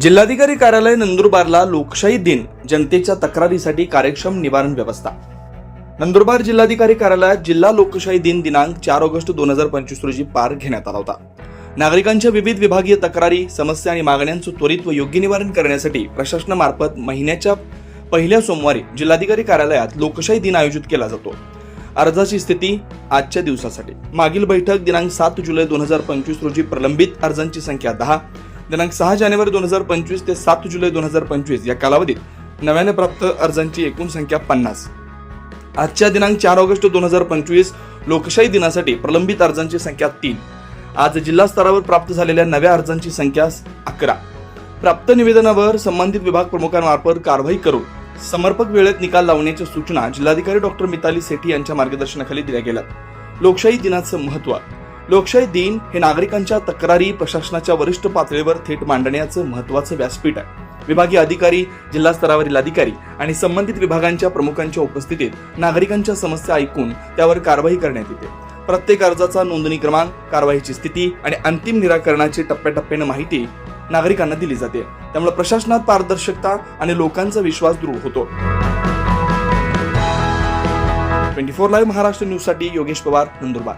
जिल्हाधिकारी कार्यालय नंदुरबारला लोकशाही दिन जनतेच्या तक्रारीसाठी कार्यक्षम निवारण व्यवस्था. नंदुरबार जिल्हाधिकारी कार्यालयात जिल्हा लोकशाही दिन दिनांक चार ऑगस्ट दोन हजार पंचवीस रोजी पार घेण्यात आला होता. नागरिकांच्या विविध विभागीय तक्रारी समस्या आणि मागण्यांचं त्वरित व योग्य निवारण करण्यासाठी प्रशासनामार्फत महिन्याच्या पहिल्या सोमवारी जिल्हाधिकारी कार्यालयात लोकशाही दिन आयोजित केला जातो. अर्जाची स्थिती आजच्या दिवसासाठी. मागील बैठक दिनांक सात जुलै दोन हजार पंचवीस रोजी प्रलंबित अर्जांची संख्या दहा दिनांक सहा जानेवारी दोन हजार पंचवीस ते सात जुलै दोन हजार पंचवीस या कालावधीत नव्याने प्राप्त अर्जांची एकूण संख्या पन्नास. आजच्या दिनांक चार ऑगस्ट दोन हजार पंचवीस लोकशाही दिनासाठी प्रलंबित अर्जांची संख्या तीन. आज जिल्हा स्तरावर प्राप्त झालेल्या नव्या अर्जांची संख्या अकरा. प्राप्त निवेदनावर संबंधित विभाग प्रमुखांमार्फत कारवाई करून समर्पक वेळेत निकाल लावण्याच्या सूचना जिल्हाधिकारी डॉक्टर मिताली सेठी यांच्या मार्गदर्शनाखाली दिल्या गेल्या. लोकशाही दिनाचं महत्त्व लोकशाही दिन हे नागरिकांच्या तक्रारी प्रशासनाच्या वरिष्ठ पातळीवर थेट मांडण्याचं महत्वाचं व्यासपीठ आहे. विभागीय अधिकारी जिल्हा स्तरावरील अधिकारी आणि संबंधित विभागांच्या प्रमुखांच्या उपस्थितीत नागरिकांच्या समस्या ऐकून त्यावर कारवाई करण्यात येते. प्रत्येक अर्जाचा नोंदणी क्रमांक कारवाईची स्थिती आणि अंतिम निराकरणाची टप्प्याटप्प्याने माहिती नागरिकांना दिली जाते. त्यामुळे प्रशासनात पारदर्शकता आणि लोकांचा विश्वास दृढ होतो. ट्वेंटी फोर लाईव्ह महाराष्ट्र न्यूजसाठी योगेश पवार नंदुरबार.